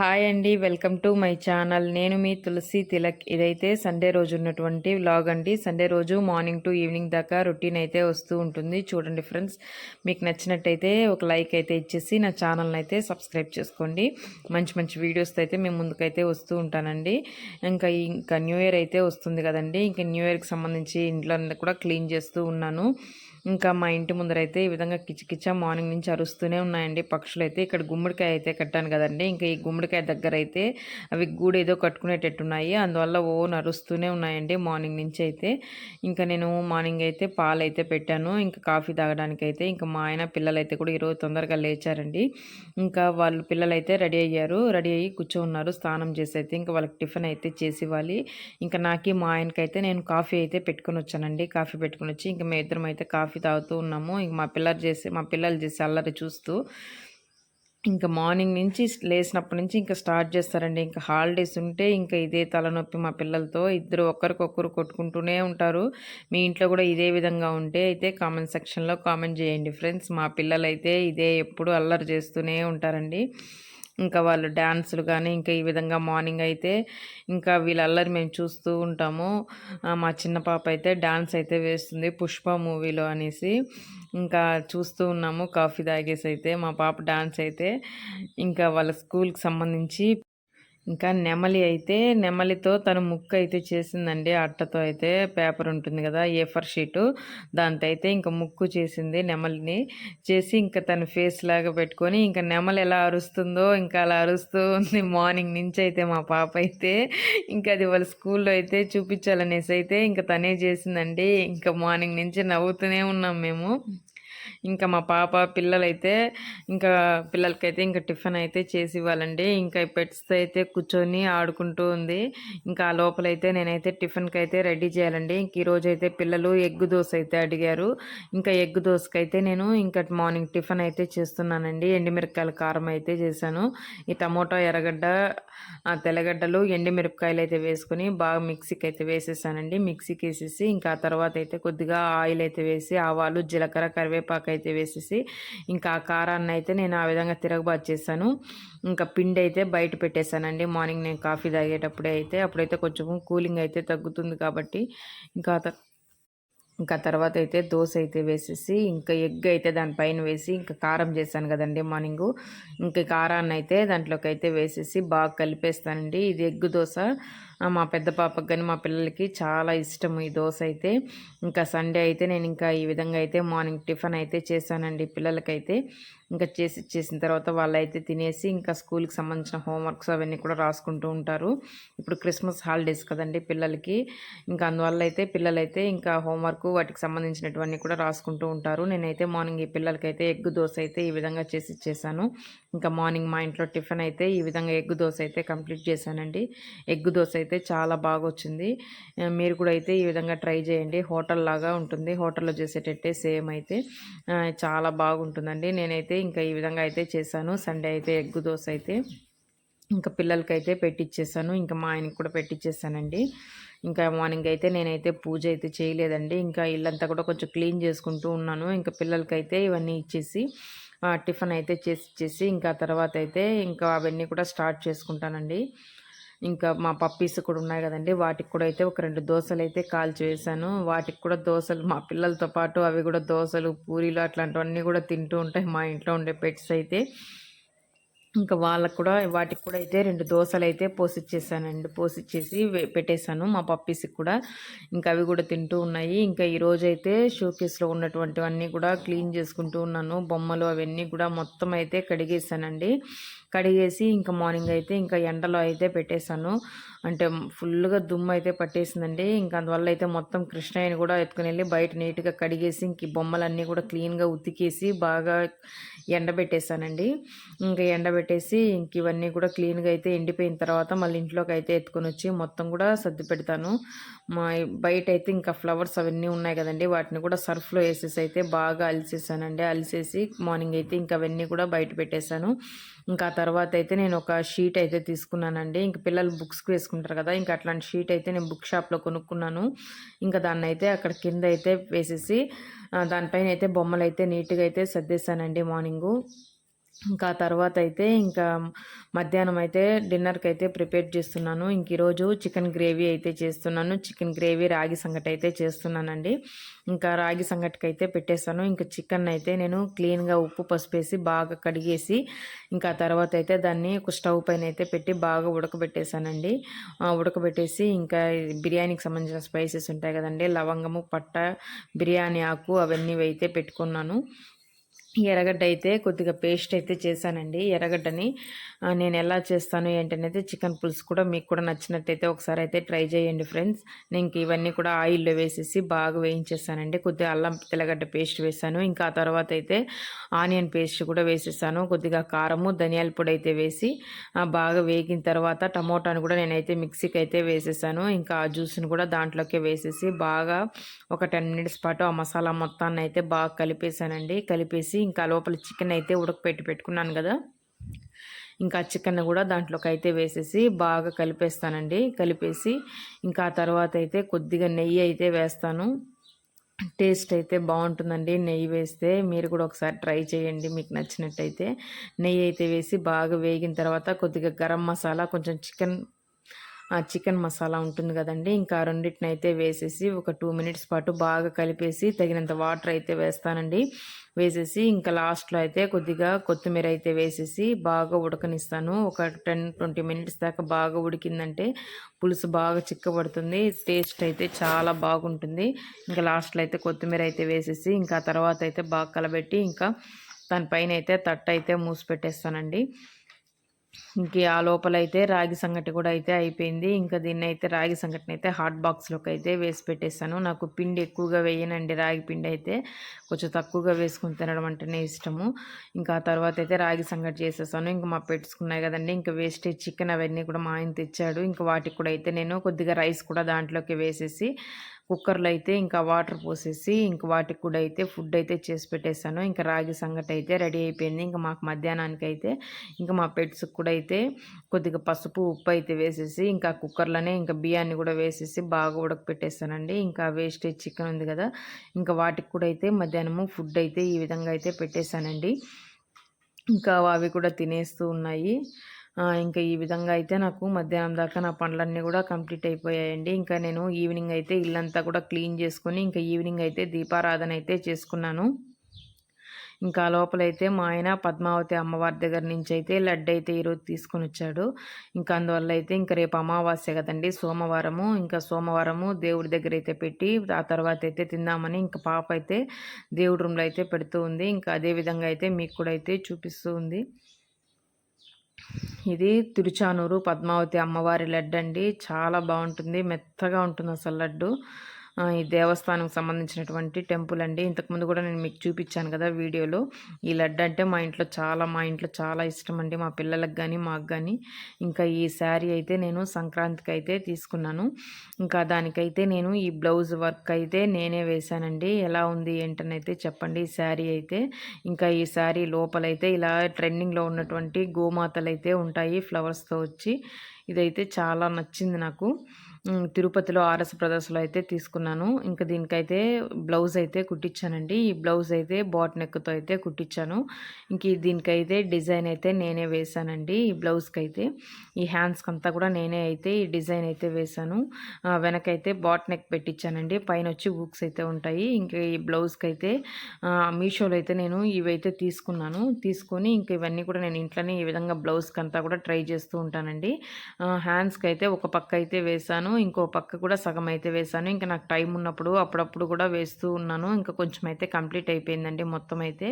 Hi అండి welcome to my channel. నేను మీ తులసి తిలక్. ఇదైతే సండే రోజు ఉన్నటువంటి వ్లాగ్ అండి. సండే రోజు మార్నింగ్ టు ఈవినింగ్ దాకా రొటీన్ అయితే వస్తూ ఉంటుంది. చూడండి ఫ్రెండ్స్ మీకు నచ్చినట్టయితే ఒక లైక్ అయితే ఇచ్చేసి నా ఛానల్ని అయితే సబ్స్క్రైబ్ చేసుకోండి. మంచి మంచి వీడియోస్ అయితే మేము ముందుకైతే వస్తూ ఉంటానండి. ఇంకా ఇంకా న్యూ ఇయర్ అయితే వస్తుంది కదండి. ఇంకా న్యూ ఇయర్కి సంబంధించి ఇంట్లో కూడా క్లీన్ చేస్తూ ఉన్నాను. ఇంకా మా ఇంటి ముందరైతే ఈ విధంగా కిచకిచ మార్నింగ్ నుంచి అరుస్తూనే ఉన్నాయండి పక్షులు అయితే ఇక్కడ గుమ్మడికాయ అయితే కట్టాను కదండి. ఇంకా ఈ గుమ్మడికాయ దగ్గర అయితే అవి గూడు ఏదో కట్టుకునేటట్టున్నాయి. అందువల్ల ఓ నరుస్తూనే ఉన్నాయండి మార్నింగ్ నుంచి అయితే. ఇంకా నేను మార్నింగ్ అయితే పాలు అయితే పెట్టాను. ఇంకా కాఫీ తాగడానికి అయితే ఇంకా మా ఆయన పిల్లలు అయితే కూడా ఈరోజు తొందరగా లేచారండి. ఇంకా వాళ్ళు పిల్లలు అయితే రెడీ అయ్యారు. రెడీ అయ్యి కూర్చోన్నారు స్నానం చేసి అయితే ఇంకా వాళ్ళకి టిఫిన్ అయితే చేసి ఇవ్వాలి. ఇంకా నాకు మా ఆయనకైతే నేను కాఫీ అయితే పెట్టుకుని వచ్చానండి. కాఫీ పెట్టుకుని వచ్చి ఇంకా మేము ఇద్దరం అయితే కాఫీ కాఫీ తాగుతూ ఉన్నాము. ఇంక మా పిల్లలు చేసి మా పిల్లలు చేసి అల్లరి చూస్తూ ఇంకా మార్నింగ్ నుంచి లేచినప్పటి నుంచి ఇంకా స్టార్ట్ చేస్తారండి. ఇంకా హాలిడేస్ ఉంటే ఇంకా ఇదే తలనొప్పి మా పిల్లలతో ఇద్దరు ఒకరికొకరు కొట్టుకుంటూనే ఉంటారు. మీ ఇంట్లో కూడా ఇదే విధంగా ఉంటే అయితే కామెంట్ సెక్షన్లో కామెంట్ చేయండి. ఫ్రెండ్స్ మా పిల్లలైతే ఇదే ఎప్పుడు అల్లరి చేస్తూనే ఉంటారండి. ఇంకా వాళ్ళు డ్యాన్సులు కానీ ఇంకా ఈ విధంగా మార్నింగ్ అయితే ఇంకా వీళ్ళల్లరి మేము చూస్తూ ఉంటాము. మా చిన్న పాప అయితే డ్యాన్స్ అయితే వేస్తుంది పుష్ప మూవీలో అనేసి. ఇంకా చూస్తూ ఉన్నాము కాఫీ తాగేసి అయితే మా పాప డాన్స్ అయితే. ఇంకా వాళ్ళ స్కూల్కి సంబంధించి ఇంకా నెమలి అయితే నెమలితో తన ముక్కు అయితే చేసిందండి. అట్టతో అయితే పేపర్ ఉంటుంది కదా ఏ ఫర్ షీటు దాంతో అయితే ఇంకా ముక్కు చేసింది నెమలిని. చేసి ఇంకా తన ఫేస్ లాగా పెట్టుకొని ఇంకా నెమలి ఎలా అరుస్తుందో ఇంకా అలా అరుస్తూ ఉంది. మార్నింగ్ నుంచి అయితే మా పాప అయితే ఇంకా అది వాళ్ళ స్కూల్లో అయితే చూపించాలనేసి అయితే ఇంకా తనే చేసిందండి. ఇంకా మార్నింగ్ నుంచి నవ్వుతూనే ఉన్నాం మేము. ఇంకా మా పాప పిల్లలైతే ఇంకా పిల్లలకైతే ఇంకా టిఫిన్ అయితే చేసి ఇవ్వాలండి. ఇంకా పెట్స్తో అయితే కూర్చొని ఆడుకుంటూ ఉంది. ఇంకా ఆ లోపలైతే నేనైతే టిఫిన్కి అయితే రెడీ చేయాలండి. ఇంక ఈరోజు అయితే పిల్లలు ఎగ్ దోశ అయితే అడిగారు. ఇంకా ఎగ్ దోశకైతే నేను ఇంకా మార్నింగ్ టిఫిన్ అయితే చేస్తున్నానండి. ఎండిమిరపకాయల కారం అయితే చేశాను. ఈ టమోటా ఎర్రగడ్డ తెల్లగడ్డలు ఎండిమిరపకాయలు అయితే వేసుకొని బాగా మిక్సీకి అయితే వేసేసానండి. మిక్సీకి వేసేసి ఇంకా తర్వాత అయితే కొద్దిగా ఆయిల్ అయితే వేసి ఆవాలు జీలకర్ర కరివేపాకు అయితే వేసేసి ఇంకా ఆ కారాన్ని అయితే నేను ఆ విధంగా తిరగబాటు చేశాను. ఇంకా పిండి అయితే బయట పెట్టేశానండి. మార్నింగ్ నేను కాఫీ తాగేటప్పుడే అయితే అప్పుడైతే కొంచెం కూలింగ్ అయితే తగ్గుతుంది కాబట్టి ఇంకా ఇంకా తర్వాత అయితే దోశ అయితే వేసేసి ఇంకా ఎగ్ అయితే దానిపైన వేసి ఇంకా కారం చేశాను కదండి మార్నింగు. ఇంకా కారాన్ని అయితే దాంట్లోకి అయితే వేసేసి బాగా కలిపేస్తానండి. ఇది ఎగ్ దోశ. మా పెద్ద పాపకు కానీ మా పిల్లలకి చాలా ఇష్టం ఈ దోశ అయితే. ఇంకా సండే అయితే నేను ఇంకా ఈ విధంగా అయితే మార్నింగ్ టిఫిన్ అయితే చేశానండి పిల్లలకైతే. ఇంకా చేసి ఇచ్చేసిన తర్వాత వాళ్ళైతే తినేసి ఇంకా స్కూల్కి సంబంధించిన హోంవర్క్స్ అవన్నీ కూడా రాసుకుంటూ ఉంటారు. ఇప్పుడు క్రిస్మస్ హాలిడేస్ కదండి పిల్లలకి. ఇంకా అందువల్ల అయితే పిల్లలైతే ఇంకా హోంవర్క్ వాటికి సంబంధించినటువన్నీ కూడా రాసుకుంటూ ఉంటారు. నేనైతే మార్నింగ్ ఈ పిల్లలకైతే ఎగ్ దోశ అయితే ఈ విధంగా చేసి ఇచ్చేసాను. ఇంకా మార్నింగ్ మా ఇంట్లో టిఫిన్ అయితే ఈ విధంగా ఎగ్ దోశ అయితే కంప్లీట్ చేశానండి. ఎగ్ దోశ అయితే అయితే చాలా బాగా వచ్చింది మీరు కూడా అయితే ఈ విధంగా ట్రై చేయండి. హోటల్ లాగా ఉంటుంది. హోటల్లో చేసేటట్టే సేమ్ అయితే. చాలా బాగుంటుందండి. నేనైతే ఇంకా ఈ విధంగా అయితే చేశాను. సండే అయితే ఎగ్గు దోశ అయితే ఇంకా పిల్లలకైతే పెట్టిచ్చేసాను. ఇంకా మా ఆయనకి కూడా పెట్టిచ్చేసానండి. ఇంకా మార్నింగ్ అయితే నేనైతే పూజ అయితే చేయలేదండి. ఇంకా ఇల్లంతా కూడా కొంచెం క్లీన్ చేసుకుంటూ ఉన్నాను. ఇంకా పిల్లలకైతే ఇవన్నీ ఇచ్చేసి టిఫిన్ అయితే చేసి ఇచ్చేసి ఇంకా తర్వాత అయితే ఇంకా అవన్నీ కూడా స్టార్ట్ చేసుకుంటానండి. ఇంకా మా పప్పీస్ కూడా ఉన్నాయి కదండి. వాటికి కూడా అయితే ఒక రెండు దోశలు అయితే కాల్చి వేసాను వాటికి కూడా దోశలు మా పిల్లలతో పాటు అవి కూడా దోశలు పూరీలు అట్లాంటివన్నీ కూడా తింటూ ఉంటాయి మా ఇంట్లో ఉండే పెట్స్ అయితే. ఇంకా వాళ్ళకు కూడా వాటికి కూడా అయితే రెండు దోశలు అయితే పోసిచ్చేసానండి. పోసిచ్చేసి పెట్టేశాను మా పప్పీస్కి కూడా. ఇంకా అవి కూడా తింటూ ఉన్నాయి. ఇంకా ఈరోజు అయితే షోకేస్లో ఉన్నటువంటివన్నీ కూడా క్లీన్ చేసుకుంటూ ఉన్నాను. బొమ్మలు అవన్నీ కూడా మొత్తం అయితే కడిగేసానండి. కడిగేసి ఇంకా మార్నింగ్ అయితే ఇంకా ఎండలో అయితే పెట్టేశాను. అంటే ఫుల్గా దుమ్ము అయితే పట్టేసిందండి. ఇంకా అందువల్ల అయితే మొత్తం కృష్ణయ్యని కూడా ఎత్తుకుని వెళ్ళి బయట నీట్గా కడిగేసి ఇంక బొమ్మలన్నీ కూడా క్లీన్గా ఉతికేసి బాగా ఎండబెట్టేశానండి. ఇంకా పెట్టేసి ఇంక ఇవన్నీ కూడా క్లీన్గా అయితే ఎండిపోయిన తర్వాత మళ్ళీ ఇంట్లోకి అయితే ఎత్తుకొని వచ్చి మొత్తం కూడా సర్ది పెడతాను. మా బయట అయితే ఇంకా ఫ్లవర్స్ అవన్నీ ఉన్నాయి కదండి వాటిని కూడా సర్ఫ్లో వేసేసి అయితే బాగా అలిసేసానండి. అలిసేసి మార్నింగ్ అయితే ఇంకా అవన్నీ కూడా బయట పెట్టేశాను. ఇంకా తర్వాత అయితే నేను ఒక షీట్ అయితే తీసుకున్నానండి. ఇంకా పిల్లలు బుక్స్కి వేసుకుంటారు కదా ఇంకా అట్లాంటి షీట్ అయితే నేను బుక్ షాప్లో కొనుక్కున్నాను. ఇంకా దాన్ని అయితే అక్కడ కింద అయితే వేసేసి దానిపైన అయితే బొమ్మలు అయితే నీట్గా అయితే సర్దేశానండి మార్నింగు. ఇంకా తర్వాత అయితే ఇంకా మధ్యాహ్నం అయితే డిన్నర్కి అయితే ప్రిపేర్ చేస్తున్నాను. ఇంక ఈరోజు చికెన్ గ్రేవీ అయితే చేస్తున్నాను. చికెన్ గ్రేవీ రాగి సంగటి అయితే చేస్తున్నానండి. ఇంకా రాగి సంగటికి అయితే పెట్టేస్తాను. ఇంకా చికెన్ అయితే నేను క్లీన్గా ఉప్పు పసుపు వేసి బాగా కడిగేసి ఇంకా తర్వాత అయితే దాన్ని ఒక స్టవ్ పైన అయితే పెట్టి బాగా ఉడకబెట్టేశానండి. ఉడకబెట్టేసి ఇంకా బిర్యానీకి సంబంధించిన స్పైసెస్ ఉంటాయి కదండి. లవంగము పట్ట బిర్యానీ ఆకు అవన్నీ అయితే పెట్టుకున్నాను. ఎర్రగడ్డ అయితే కొద్దిగా పేస్ట్ అయితే చేశానండి. ఎర్రగడ్డని నేను ఎలా చేస్తాను ఏంటనేది చికెన్ పులుసు కూడా మీకు కూడా నచ్చినట్టయితే ఒకసారి అయితే ట్రై చేయండి ఫ్రెండ్స్ నేను ఇవన్నీ కూడా ఆయిల్లో వేసేసి బాగా వేయించేసానండి. కొద్దిగా అల్లం తెల్లగడ్డ పేస్ట్ వేసాను. ఇంకా ఆ తర్వాత అయితే ఆనియన్ పేస్ట్ కూడా వేసేసాను. కొద్దిగా కారము ధనియాల పొడి అయితే వేసి బాగా వేగిన తర్వాత టమోటాను కూడా నేనైతే మిక్సీకి అయితే వేసేసాను. ఇంకా ఆ జ్యూస్ని కూడా దాంట్లోకి వేసేసి బాగా ఒక టెన్ మినిట్స్ పాటు ఆ మసాలా మొత్తాన్ని అయితే బాగా కలిపేసానండి కలిపేసి ఇంకా లోపల చికెన్ అయితే ఉడకపెట్టి పెట్టుకున్నాను కదా. ఇంకా చికెన్ కూడా దాంట్లోకి అయితే వేసేసి బాగా కలిపేస్తానండి. కలిపేసి ఇంకా తర్వాత అయితే కొద్దిగా నెయ్యి అయితే వేస్తాను. టేస్ట్ అయితే బాగుంటుందండి. నెయ్యి వేస్తే మీరు కూడా ఒకసారి ట్రై చేయండి. మీకు నచ్చినట్టయితే నెయ్యి అయితే వేసి బాగా వేగిన తర్వాత కొద్దిగా గరం మసాలా కొంచెం చికెన్ ఆ చికెన్ మసాలా ఉంటుంది కదండి. ఇంకా రెండింటిని అయితే వేసేసి ఒక టూ మినిట్స్ పాటు బాగా కలిపేసి తగినంత వాటర్ అయితే వేస్తానండి. వేసేసి ఇంకా లాస్ట్లో అయితే కొద్దిగా కొత్తిమీర అయితే వేసేసి బాగా ఉడకనిస్తాను. ఒక టెన్ ట్వంటీ మినిట్స్ దాకా బాగా ఉడికిందంటే పులుసు బాగా చిక్కబడుతుంది. టేస్ట్ అయితే చాలా బాగుంటుంది. ఇంకా లాస్ట్లో అయితే కొత్తిమీర అయితే వేసేసి ఇంకా తర్వాత అయితే బాగా కలబెట్టి ఇంకా దానిపైన అయితే తట్ట అయితే మూసి పెట్టేస్తానండి. ఇంక ఆ లోపల అయితే రాగి సంగటి కూడా అయితే అయిపోయింది. ఇంకా దీన్ని అయితే రాగి సంగటిని అయితే హాట్ బాక్స్లోకి అయితే వేసి పెట్టేశాను. నాకు పిండి ఎక్కువగా వేయనండి రాగి పిండి అయితే. కొంచెం తక్కువగా వేసుకుని తినడం అంటేనే ఇష్టము. ఇంకా ఆ తర్వాత అయితే రాగి సంగటి చేసేసాను. ఇంకా మా పెట్టుకున్నాయి కదండి ఇంకా వేస్టేజ్ చికెన్ అవన్నీ కూడా మా ఆయన తెచ్చాడు. ఇంకా వాటికి కూడా అయితే నేను కొద్దిగా రైస్ కూడా దాంట్లోకి వేసేసి కుక్కర్లో అయితే ఇంకా వాటర్ పోసేసి ఇంక వాటికి కూడా అయితే ఫుడ్ అయితే చేసి పెట్టేశాను. ఇంకా రాగి సంగటి అయితే రెడీ అయిపోయింది. ఇంకా మాకు మధ్యాహ్నానికి అయితే ఇంకా మా పెట్స్కి కూడా అయితే కొద్దిగా పసుపు ఉప్పు అయితే వేసేసి ఇంకా కుక్కర్లోనే ఇంకా బియ్యాన్ని కూడా వేసేసి బాగా ఉడకపెట్టేస్తానండి ఇంకా వేస్టేజ్ చికెన్ ఉంది కదా ఇంకా వాటికి కూడా అయితే మధ్యాహ్నము ఫుడ్ అయితే ఈ విధంగా అయితే పెట్టేశానండి. ఇంకా అవి కూడా తినేస్తూ ఉన్నాయి. ఇంకా ఈ విధంగా అయితే నాకు మధ్యాహ్నం దాకా నా పనులన్నీ కూడా కంప్లీట్ అయిపోయాయండి. ఇంకా నేను ఈవినింగ్ అయితే ఇల్లంతా కూడా క్లీన్ చేసుకొని ఇంకా ఈవినింగ్ అయితే దీపారాధన అయితే చేసుకున్నాను. ఇంకా లోపలైతే మా ఆయన పద్మావతి అమ్మవారి దగ్గర నుంచి అయితే లడ్డు అయితే ఈరోజు తీసుకొని వచ్చాడు. ఇంకా అందువల్ల అయితే ఇంకా రేపు అమావాస్య కదండి సోమవారము. ఇంకా సోమవారము దేవుడి దగ్గర అయితే పెట్టి ఆ తర్వాత అయితే తిందామని ఇంకా పాప అయితే దేవుడి రూమ్లో అయితే పెడుతూ ఉంది. ఇంకా అదే విధంగా అయితే మీకు కూడా అయితే చూపిస్తూ ఉంది. ఇది తిరుచానూరు పద్మావతి అమ్మవారి లడ్డు అండి చాలా బాగుంటుంది. మెత్తగా ఉంటుంది అసలు లడ్డు. ఈ దేవస్థానంకి సంబంధించినటువంటి టెంపుల్ అండి. ఇంతకుముందు కూడా నేను మీకు చూపించాను కదా వీడియోలో. ఈ లడ్డు అంటే మా ఇంట్లో చాలా మా ఇంట్లో చాలా ఇష్టం అండి. మా పిల్లలకు కానీ మాకు కానీ ఇంకా ఈ శారీ అయితే నేను సంక్రాంతికి అయితే తీసుకున్నాను. ఇంకా దానికైతే నేను ఈ బ్లౌజ్ వర్క్ అయితే నేనే వేశానండి. ఎలా ఉంది ఏంటని అయితే చెప్పండి. ఈ శారీ అయితే ఇంకా ఈ శారీ లోపలైతే ఇలా ట్రెండింగ్లో ఉన్నటువంటి గోమాతలు అయితే ఉంటాయి ఫ్లవర్స్తో వచ్చి. ఇదైతే చాలా నచ్చింది నాకు. తిరుపతిలో ఆర్ఎస్ బ్రదర్స్లో అయితే తీసుకున్నాను. ఇంకా దీనికైతే బ్లౌజ్ అయితే కుట్టించానండి ఈ బ్లౌజ్ అయితే బాట్ నెక్తో అయితే కుట్టించాను ఇంక దీనికైతే డిజైన్ అయితే నేనే వేసానండి ఈ బ్లౌజ్కి అయితే ఈ హ్యాండ్స్కి అంతా కూడా నేనే అయితే ఈ డిజైన్ అయితే వేశాను. వెనకైతే బాట్ నెక్ పెట్టించానండి పైన వచ్చి బుక్స్ అయితే ఉంటాయి. ఇంకా ఈ బ్లౌజ్కి అయితే మీషోలో అయితే నేను ఇవైతే తీసుకున్నాను. తీసుకొని ఇంక ఇవన్నీ కూడా నేను ఇంట్లోనే ఈ విధంగా బ్లౌజ్కి అంతా కూడా ట్రై చేస్తూ ఉంటానండి. హ్యాండ్స్కి అయితే ఒక పక్క అయితే వేసాను వేసాను ఇంకో పక్క కూడా సగం అయితే వేసాను. ఇంకా నాకు టైం ఉన్నప్పుడు అప్పుడప్పుడు కూడా వేస్తూ ఉన్నాను. ఇంకా కొంచెం అయితే కంప్లీట్ అయిపోయిందండి మొత్తం అయితే.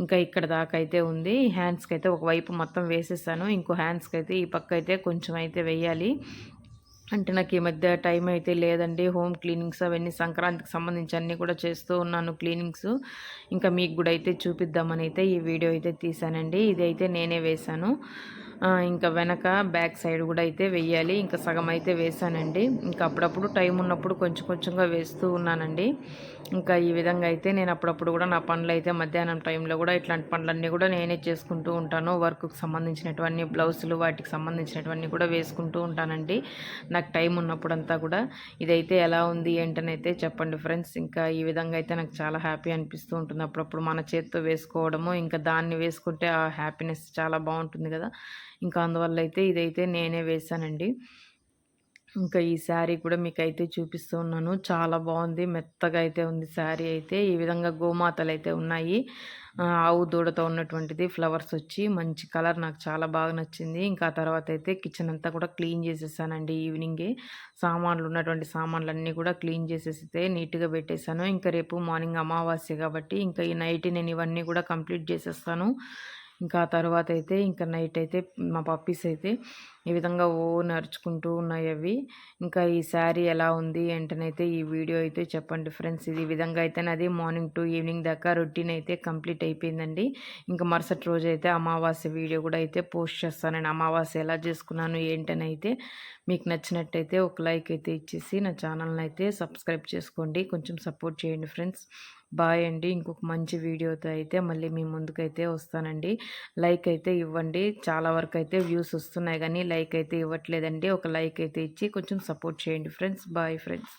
ఇంకా ఇక్కడ దాకా అయితే ఉంది. హ్యాండ్స్కి అయితే ఒకవైపు మొత్తం వేసేసాను. ఇంకో హ్యాండ్స్కి అయితే ఈ పక్క అయితే కొంచెం అయితే వేయాలి. అంటే నాకు ఈ మధ్య టైం అయితే లేదండి. హోమ్ క్లీనింగ్స్ అవన్నీ సంక్రాంతికి సంబంధించి అన్నీ కూడా చేస్తూ ఉన్నాను క్లీనింగ్స్. ఇంకా మీకు కూడా అయితే చూపిద్దామని అయితే ఈ వీడియో అయితే తీసానండి. ఇది అయితే నేనే వేశాను ఇంకా వెనక బ్యాక్ సైడ్ కూడా అయితే వెయ్యాలి. ఇంకా సగం అయితే వేసానండి. ఇంకా అప్పుడప్పుడు టైం ఉన్నప్పుడు కొంచెం కొంచెంగా వేస్తూ ఉన్నానండి. ఇంకా ఈ విధంగా అయితే నేను అప్పుడప్పుడు కూడా నా పనులు అయితే మధ్యాహ్నం టైంలో కూడా ఇట్లాంటి పనులన్నీ కూడా నేనే చేసుకుంటూ ఉంటాను. వర్క్కి సంబంధించినటువంటి బ్లౌజులు వాటికి సంబంధించినటువంటి కూడా వేసుకుంటూ ఉంటానండి. నాకు టైం ఉన్నప్పుడంతా కూడా. ఇదైతే ఎలా ఉంది ఏంటని అయితే చెప్పండి ఫ్రెండ్స్. ఇంకా ఈ విధంగా అయితే నాకు చాలా హ్యాపీ అనిపిస్తూ ఉంటుంది. అప్పుడప్పుడు మన చేతితో వేసుకోవడము ఇంకా దాన్ని వేసుకుంటే ఆ హ్యాపీనెస్ చాలా బాగుంటుంది కదా. ఇంకా అందువల్ల అయితే ఇదైతే నేనే వేశానండి. ఇంకా ఈ శారీ కూడా మీకు అయితే చూపిస్తూ ఉన్నాను. చాలా బాగుంది. మెత్తగా అయితే ఉంది శారీ అయితే. ఈ విధంగా గోమాతలు అయితే ఉన్నాయి. ఆవు దూడతో ఉన్నటువంటిది ఫ్లవర్స్ వచ్చి మంచి కలర్ నాకు చాలా బాగా నచ్చింది. ఇంకా తర్వాత అయితే కిచెన్ అంతా కూడా క్లీన్ చేసేసానండి ఈవినింగే. సామాన్లు ఉన్నటువంటి సామాన్లు అన్నీ కూడా క్లీన్ చేసేస్తే నీట్గా పెట్టేశాను. ఇంకా రేపు మార్నింగ్ అమావాస్య కాబట్టి ఇంకా ఈ నైట్ నేను ఇవన్నీ కూడా కంప్లీట్ చేసేస్తాను. ఇంకా తర్వాత అయితే ఇంకా నైట్ అయితే మా పప్పీస్ అయితే ఈ విధంగా ఓ నడుచుకుంటూ ఉన్నాయి అవి. ఇంకా ఈ శారీ ఎలా ఉంది ఏంటనైతే ఈ వీడియో అయితే చెప్పండి ఫ్రెండ్స్. ఇది ఈ విధంగా అయితే నాది మార్నింగ్ టు ఈవినింగ్ దాకా రొటీన్ అయితే కంప్లీట్ అయిపోయిందండి. ఇంకా మరుసటి రోజు అయితే అమావాస్య వీడియో కూడా అయితే పోస్ట్ చేస్తాను నేను అమావాస్య ఎలా చేసుకున్నాను ఏంటని అయితే మీకు నచ్చినట్టయితే ఒక లైక్ అయితే ఇచ్చేసి నా ఛానల్ని అయితే సబ్స్క్రైబ్ చేసుకోండి. కొంచెం సపోర్ట్ చేయండి ఫ్రెండ్స్. బాయ్ అండి. ఇంకొక మంచి వీడియోతో అయితే మళ్ళీ మీ ముందుకైతే వస్తానండి. లైక్ అయితే ఇవ్వండి. చాలా వరకు అయితే వ్యూస్ వస్తున్నాయి కానీ లైక్ అయితే ఇవ్వట్లేదండి. ఒక లైక్ అయితే ఇచ్చి కొంచెం సపోర్ట్ చేయండి ఫ్రెండ్స్. Bye friends.